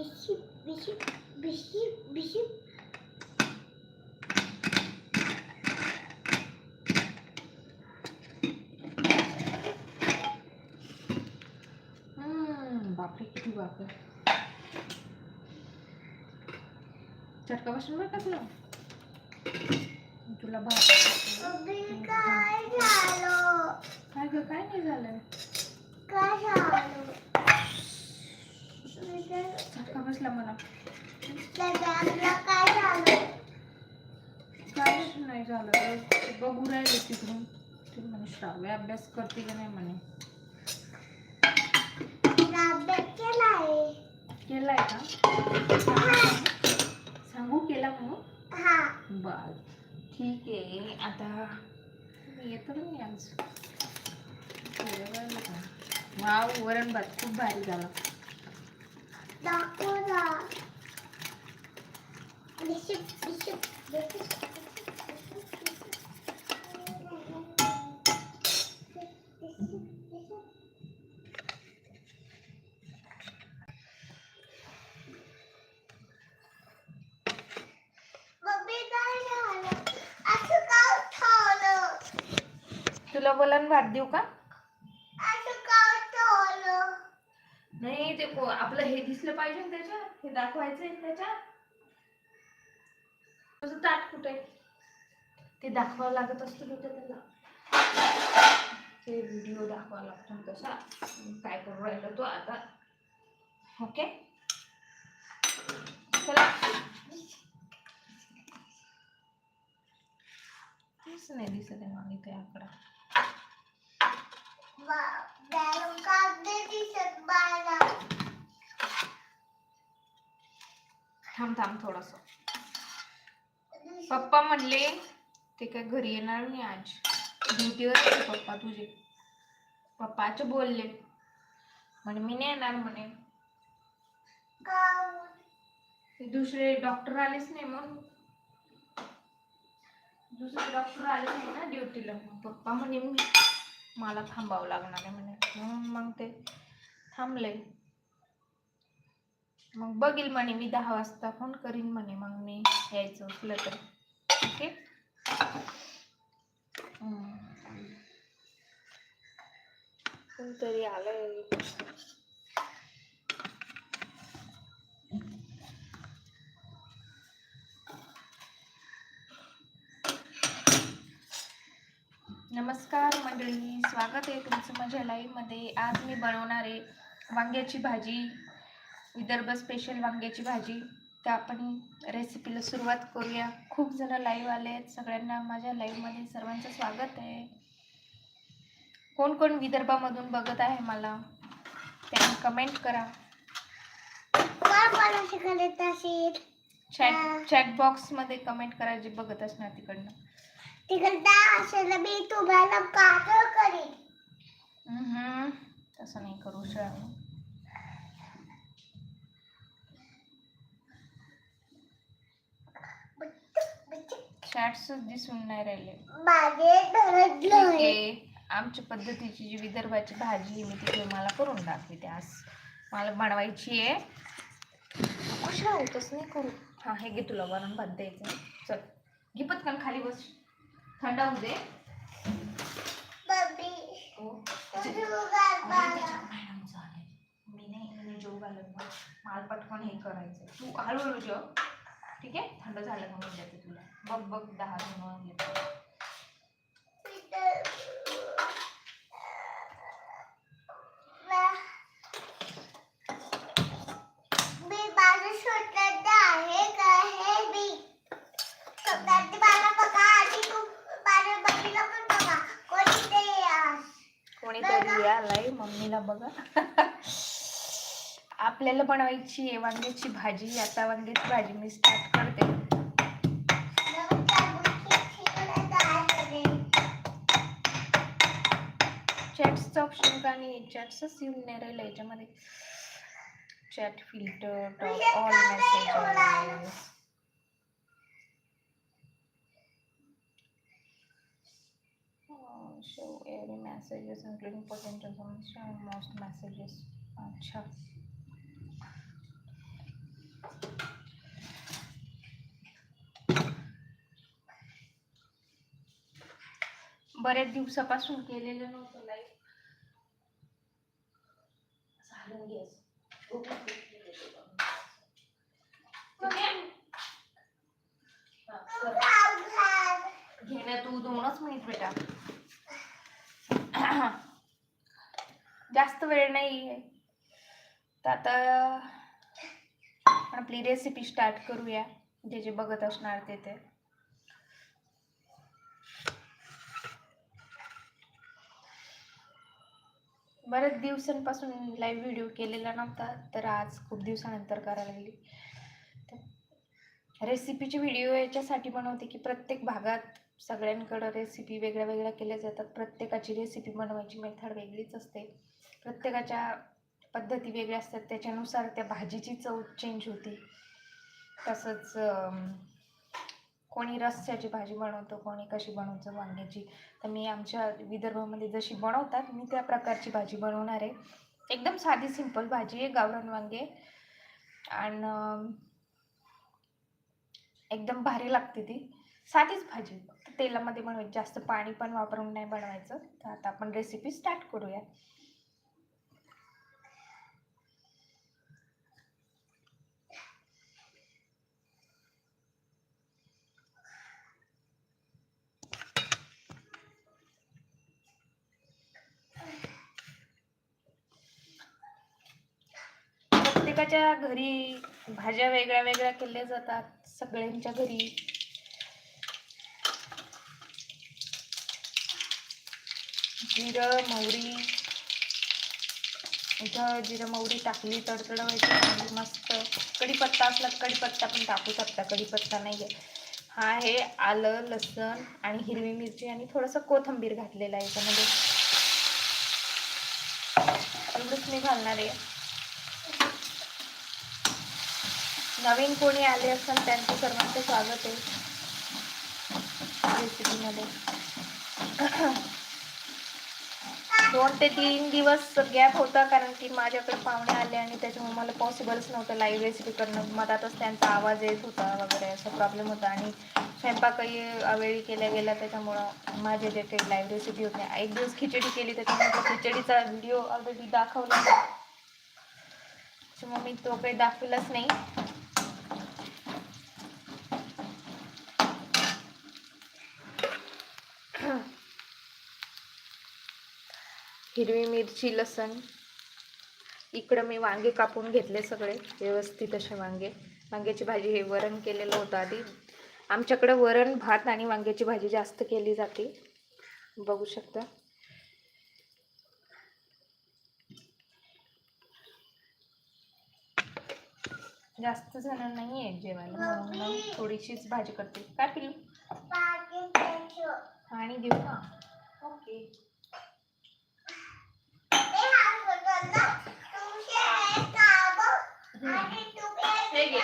बिशिप बिशिप बिशिप हम्म, बापरे किती बापरे. चटका बसून बरं का तुला तुला काय झालं? काय ग काय नाही झालं. काय झालं? चटका बसला मला काय झालं काहीच नाही झालं बघू राहिले तिकडून ते म्हणे श्राव्य अभ्यास करते का नाही म्हणे अभ्यास केलाय का सांगू केला म्हणून बर ठीक आहे आता येतो ना मी आज का? वाव वरण भात खूप भारी झाला तुला वरण भात देऊ का असं का ठेवलं नाही ते को- आपलं हे दिसलं पाहिजे ना त्याच्यात हे दाखवायचं आहे त्याच्यात. तुझं ताट कुठे? ते दाखवावं लागत असतं ना त्याला. ते व्हिडिओ दाखवावा लागतो कसा काय करू राहिलो तो आता. ओके चला. तेच नाही दिसत आहे मग इथे आकडा. दिसत बाळा थांब थांब थोडस. पप्पा म्हणले ते काय घरी येणार नाही आज. ड्युटीवर पप्पा तुझे. पप्पाचे बोलले. म्हणे मी नाही येणार म्हणे. ते दुसरे डॉक्टर आलेच नाही मग दुसरे डॉक्टर आले नाही ना ड्युटीला मग पप्पा म्हणे मला थांबावं लागणार आहे म्हणे. मग मग ते थांबले. मग बघील म्हणे मी दहा वाजता फोन करीन म्हणे मग मी यायचं असलं तर. ओके तरी कोणतरी आलंय. नमस्कार मंडळी स्वागत आहे तुमचं माझ्या लाईव्हमध्ये आज मी बनवणार आहे वांग्याची भाजी. विदर्भ स्पेशल वांग्याची भाजी. तर आपण रेसिपीला सुरुवात करूया. खूप जण लाईव्ह आले आहेत. सगळ्यांना माझ्या लाईव्हमध्ये सर्वांचं स्वागत आहे. कोण कोण विदर्भामधून बघत आहे मला? त्यांनी कमेंट करा. चॅट चॅट बॉक्समध्ये कमेंट करा जे बघत असणार तिकडनं. तिकडे असेल मी तुम्हाला. तसं नाही करू श्रावण चॅट्स दिसून नाही राहिले. आमच्या पद्धतीची जी विदर्भाची भाजी आहे, मी ती तुम्हाला करून दाखवते आज. मला बनवायची आहे. कशा होतच नाही करू. हा हे घे तुला वरण भात द्यायचं चल घे पटकन खाली बस. थंड होऊ दे हो. मला. मी नाही जेव घालत. माल पटकन हे करायचं तू हळूहळू जेव. ठीक आहे? थंड झालं का मी देते तुला. बघ बघ दहा जण येतो मी माझं स्वतःच आहे का हे मी? स्वतःच मला बघा आणि तू माझ्या बहिणीला पण बघा. कोणी ते आज. कोणीतरी आलाय मम्मीला बघा. आपल्याला बनवायची आहे वांग्याची भाजी आता वांग्याची भाजी मी स्टार्ट करते. जास्त ऑप्शन आणि चॅटचं येऊन नाही राहिलं याच्यामध्ये. Chat filter top all message show every messages including present information and अच्छा बऱ्याच दिवसापासून केलेलं नव्हतं लाईव्ह घेणं तू दोनच मिनिट बेटा. जास्त वेळ नाही आहे तर आता आपण आपली रेसिपी स्टार्ट करूया. जे जे बघत असणार ते ते. बऱ्याच दिवसांपासून लाईव्ह व्हिडिओ केलेला नव्हता तर आज खूप दिवसानंतर करायला लागली. रेसिपीचे व्हिडिओ याच्यासाठी बनवते की प्रत्येक भागात सगळ्यांकडं रेसिपी वेगळ्या वेगळ्या केल्या जातात. प्रत्येकाची रेसिपी बनवायची मेथड वेगळीच असते. प्रत्येकाच्या पद्धती वेगळ्या असतात. त्याच्यानुसार त्या भाजीची चव चेंज होती. तसंच कोणी रस्स्याची भाजी बनवतो कोणी कशी बनवतो वांग्याची. तर मी आमच्या विदर्भामध्ये जशी बनवतात मी त्या प्रकारची भाजी बनवणार आहे. एकदम साधी सिंपल भाजी आहे गावरान वांगे. आणि एकदम भारी लागते ती. साधीच भाजी. फक्त तेलामध्ये बनवायची जास्त पाणी पण वापरून नाही बनवायचं. तर आता आपण रेसिपी स्टार्ट करूया. प्रत्येकाच्या घरी भाज्या वेगळ्या वेगळ्या केल्या जातात सगळ्यांच्या घरी. जिरं मोहरी इथं जिरं मोहरी टाकली तडतडवायची चांगली मस्त. कढीपत्ता असला तर कढीपत्ता पण टाकू शकता कढीपत्ता नाही आहे हा आहे आलं लसण आणि हिरवी मिरची आणि थोडंसं कोथिंबीर घातलेलं आहे याच्यामध्ये. एवढंच मी घालणार आहे. नवीन कोणी आले असेल त्यांचं सर्वांचं स्वागत आहे. रेसिपीमध्ये. दोन ते तीन दिवस गॅप होता कारण की माझ्याकडे पाहुणे आले आणि त्याच्यामुळे मला पॉसिबलच नव्हतं लाईव्ह रेसिपी करणं. मधातच त्यांचा आवाज येत होता वगैरे असा प्रॉब्लेम होता. आणि स्वयंपाकही अवेळी केल्या गेला त्याच्यामुळं माझे जे काही लाईव्ह रेसिपी होते एक दिवस खिचडी केली त्याच्यामुळे खिचडीचा व्हिडिओ ऑलरेडी दाखवला. त्याच्यामुळे मी तो काही दाखवलाच नाही. हिरवी मिरची लसण. इकडं मी वांगे कापून घेतले सगळे व्यवस्थित असे वांगे. वांग्याची भाजी हे वरण केलेलं होतं आधी. आमच्याकडं वरण भात आणि वांग्याची भाजी जास्त केली जाते. बघू शकता. जास्त जण नाही आहेत जेवायला म्हणून थोडीशीच भाजी करते. काय पिलू आणि देऊ का? ओके हे घे.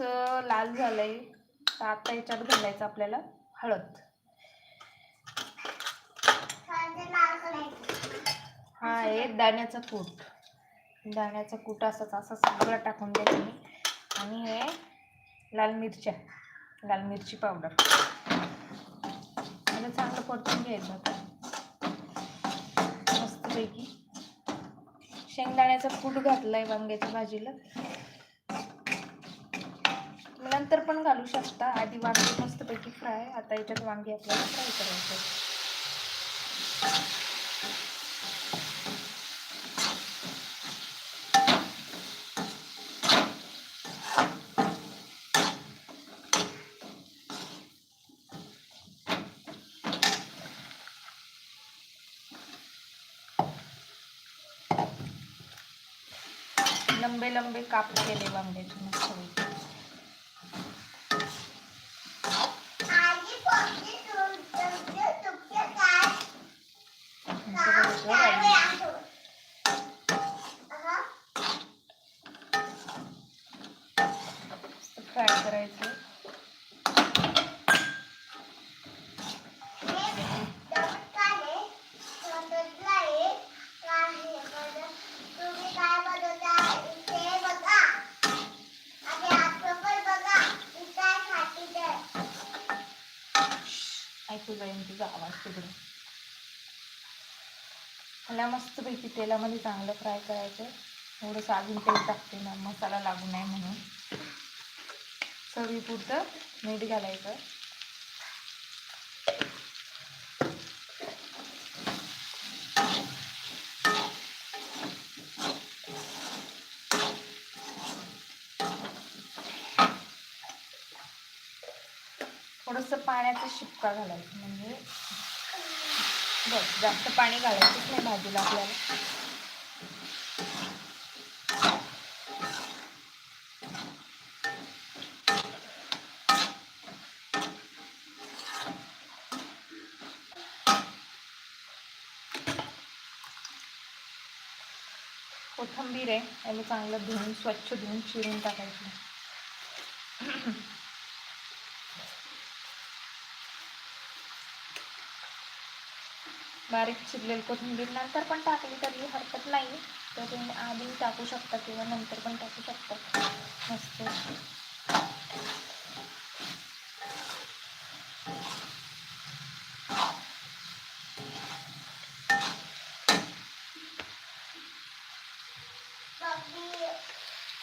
थोडंसं लाल झालंय. तर आता याच्यात घालायचं आपल्याला हळद. हा आहे दाण्याचा कूट. दाण्याचा कूट असाच असं सगळं टाकून द्यायचं मी आणि हे लाल मिरच्या लाल मिरची पावडर. मला चांगलं परतून घ्यायचं आता. मस्तपैकी. शेंगदाण्याचा कूट घातलाय वांग्याच्या भाजीला. नंतर पण घालू शकता. आधी वांगे मस्तपैकी फ्राय. आता याच्यात वांगे आपल्याला फ्राय करायचे लंबे लंबे काप केले वांग्याचे मस्तपैकी असं बघितलं पाहिजे. फ्राय करायचं तुम्ही काय बनवता ते बघा आणि तिकडे मला मस्तपैकी तेलामध्ये चांगलं फ्राय करायचं. थोडंसं अजून तेल टाकते ना मसाला लागू नये म्हणून. चवीपुरतं मीठ घालायचं. थोडंसं पाण्याचा शिपका घालायचं म्हणजे बस जास्त पाणी घालायचंच नाही भाजीला आपल्याला. कोथिंबीर आहे याला चांगलं धुवून स्वच्छ धुवून चिरून टाकायची. बारीक चिरलेली कोथिंबीर नंतर पण टाकली तरी हरकत नाही तर तुम्ही आधी टाकू शकता किंवा नंतर पण टाकू शकता. मस्त.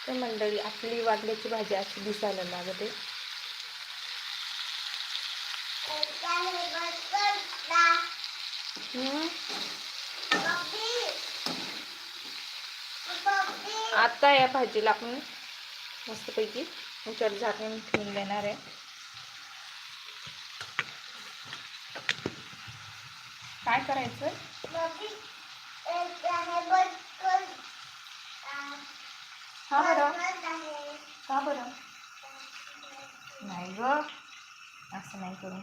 तर मंडळी आपली वांग्याची भाजी अशी दिसायला लागते आता या भाजीला आपण मस्तपैकी उचर झाकून ठेवून देणार आहे. काय करायचं? हे. हा बरं. का बरं? नाही ग असं नाही करू.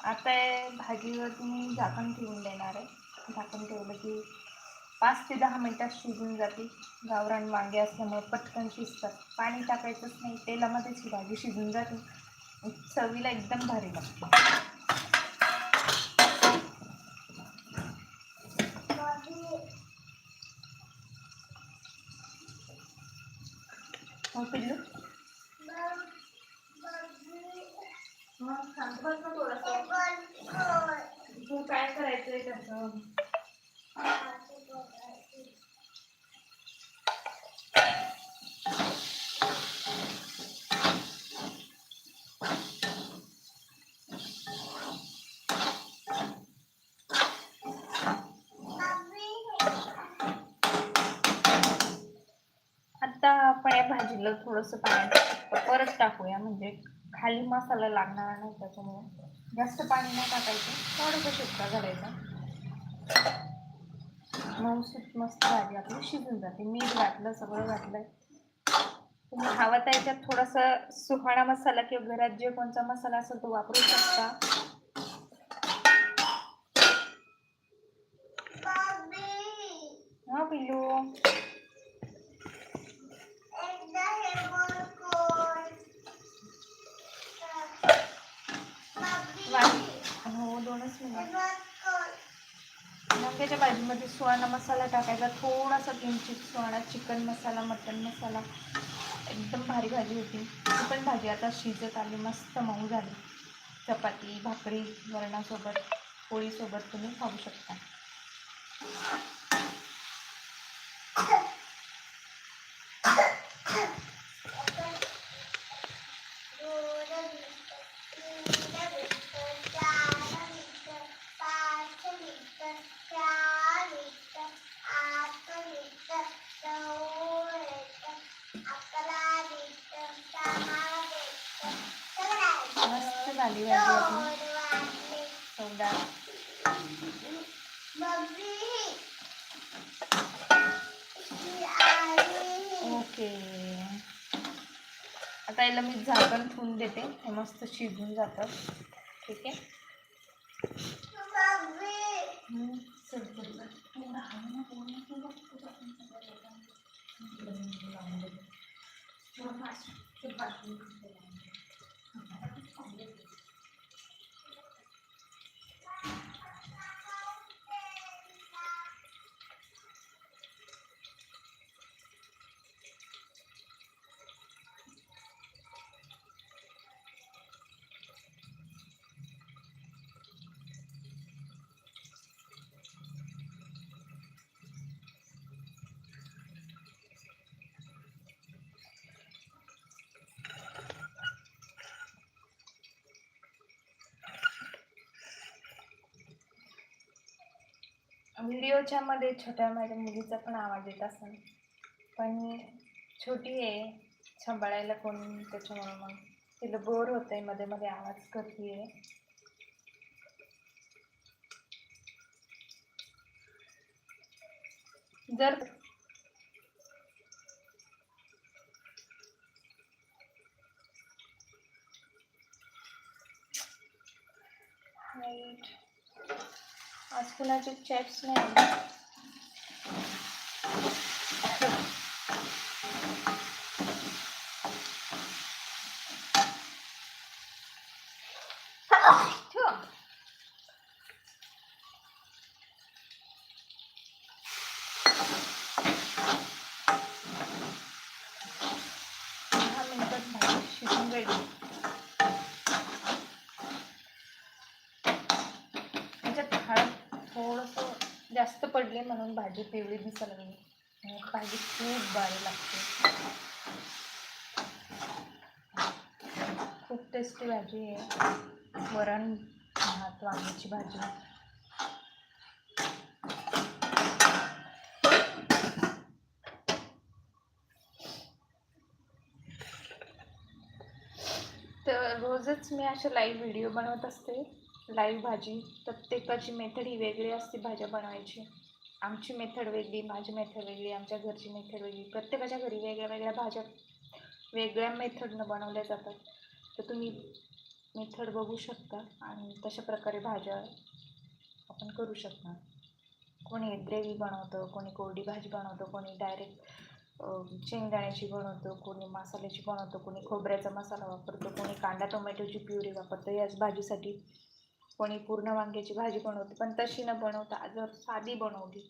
आता हे भाजीवर तुम्ही झाकण ठेवून देणार आहे. झाकण ठेवलं की पाच ते दहा मिनटात शिजून जाते गावरान वांगे असल्यामुळे पटकन शिजतात. पाणी टाकायचंच नाही तेलामध्येच ही भाजी शिजून जाते. चवीला एकदम भारी लागते. हो, पिल्लू मम- मम्मी मग सांग बघ ना हे थोडंसं बंद कर. तू काय करायचंय त्याचं माझी बोलायची. मम्मी आता भाजीला थोडंसं शिपकं परत टाकूया. म्हणजे खाली मसाला लागणार नाही त्याच्यामुळे. जास्त पाणी नाही टाकायचं. थोडंसं शिपका घालायचा मऊसूत मस्त भाजी आपली शिजून जाते. मीठ घातलं सगळं घातलंय. तुम्ही हवा तर याच्यात थोडासा सुहाणा मसाला किंवा घरात जे कोणता मसाला असेल तो वापरू शकता. हा पिल्लू एकदा हे बंद कर. मम्मी वांग- हो दोनच हे मिनिट बंद कर. वांग्याच्या भाजीमध्ये सुहाणा मसाला टाकायचा थोडासा किंचित सुहाणा चिकन मसाला मटन मसाला. एकदम भारी भाजी होती. ती पण भाजी आता शिजत आली मस्त मऊ झाली. चपाती भाकरी वरणासोबत पोळीसोबत तुम्ही खाऊ शकता दोन मिनिटं, तीन मिनिटं, चार मिनिटं, पाच मिनिटं, सहा मिनिटं, आठ मिनिटं, नऊ मिनिटं, अकरा मिनिटं, दहा मिनिटं, अकरा मस्त मिनिटं, झाली भाजी आपली दोन वाजले. चौदा मम्मी ही आई ओके आता याला मी झाकण ठेवून देते. हे मस्त शिजून जातं. ठीक आहे मम्मी हम्म, चल, चल, चल. थोडं हलव ना, थोडं ना, थोडं, थोडं, थोडं, थोडं, थोडं लावून दे. थोडं fast, चल, fast. व्हिडिओच्या मध्ये छोट्या माझ्या मुलीचा पण आवाज येत असेल. पण छोटी आहे सांभाळायला कोण त्याच्यामुळे मग? तिला बोर होत आहे मध्ये मध्ये आवाज करते जर आज कुणाचे चॅट्स नाही आले. ठेवा. दहा मिनिटात भाजी शिजून ready. त्याच्यात हळद थोडंसं जास्त पडले म्हणून भाजी पिवळी दिसायला लागली. भाजी खूप भारी लागते. खूप टेस्टी भाजी आहे. वरण भात वांग्याची भाजी. तर रोजच मी असे लाईव्ह व्हिडिओ बनवत असते. लाईव्ह भाजी प्रत्येकाची मेथड ही वेगळी असते भाज्या बनवायची. आमची मेथड वेगळी माझी मेथड वेगळी आमच्या घरची मेथड वेगळी. प्रत्येकाच्या घरी वेगळ्या वेगळ्या भाज्या वेगळ्या मेथडनं बनवल्या जातात. तर तुम्ही मेथड बघू शकता आणि तशा प्रकारे भाज्या आपण करू शकता. कोणी ग्रेव्ही बनवतं कोणी कोरडी भाजी बनवतं कोणी डायरेक्ट शेंगदाण्याची बनवतो कोणी मसाल्याची बनवतो कोणी खोबऱ्याचा मसाला वापरतो कोणी कांदा टोमॅटोची प्युरी वापरतो. याच भाजीसाठी कोणी पूर्ण वांग्याची भाजी बनवते पण तशी न बनवता जर साधी बनवली.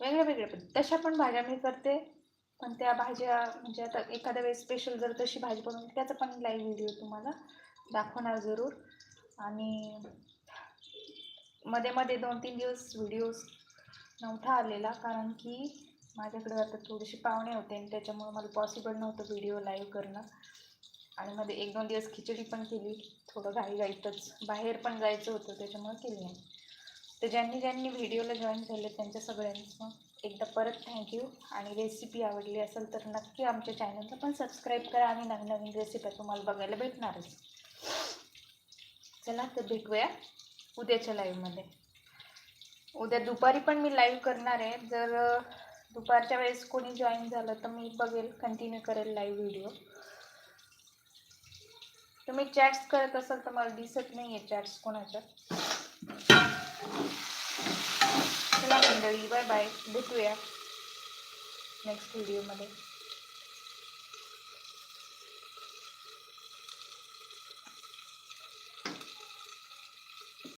वेगळ्या वेगळ्या पण तशा पण भाज्या मी करते. पण त्या भाज्या म्हणजे आता एखाद्या वेळेस स्पेशल जर तशी भाजी बनवली त्याचा पण लाईव्ह व्हिडिओ तुम्हाला दाखवणार जरूर. आणि मध्ये मध्ये दोन तीन दिवस व्हिडिओज नव्हता आलेला कारण की माझ्याकडे आता थोडेसे पाहुणे होते आणि त्याच्यामुळे मला पॉसिबल नव्हतं व्हिडिओ लाईव्ह करणं. आणि मध्ये एक दोन दिवस खिचडी पण केली. थोडं घाईघाईतच बाहेर पण जायचं होतं त्याच्यामुळे केली नाही. तर ज्यांनी ज्यांनी व्हिडिओला जॉईन झाले त्यांच्या सगळ्यांचं एकदा परत थँक्यू आणि रेसिपी आवडली असेल तर नक्की आमच्या चॅनलला पण सबस्क्राईब करा. आणि नवीन नवीन रेसिपी तुम्हाला बघायला भेटणारच. चला तर भेटूया उद्याच्या लाईव्हमध्ये उद्या दुपारी पण मी लाईव्ह करणार आहे. जर दुपारच्या वेळेस कोणी जॉईन झालं तर मी बघेल कंटिन्यू करेल लाईव्ह व्हिडिओ तुम्ही चॅट्स करत असाल तर मला दिसत नाही आहे चॅट्स कोणाच्या. चला मंडळी बाय बाय भेटूया नेक्स्ट व्हिडिओमध्ये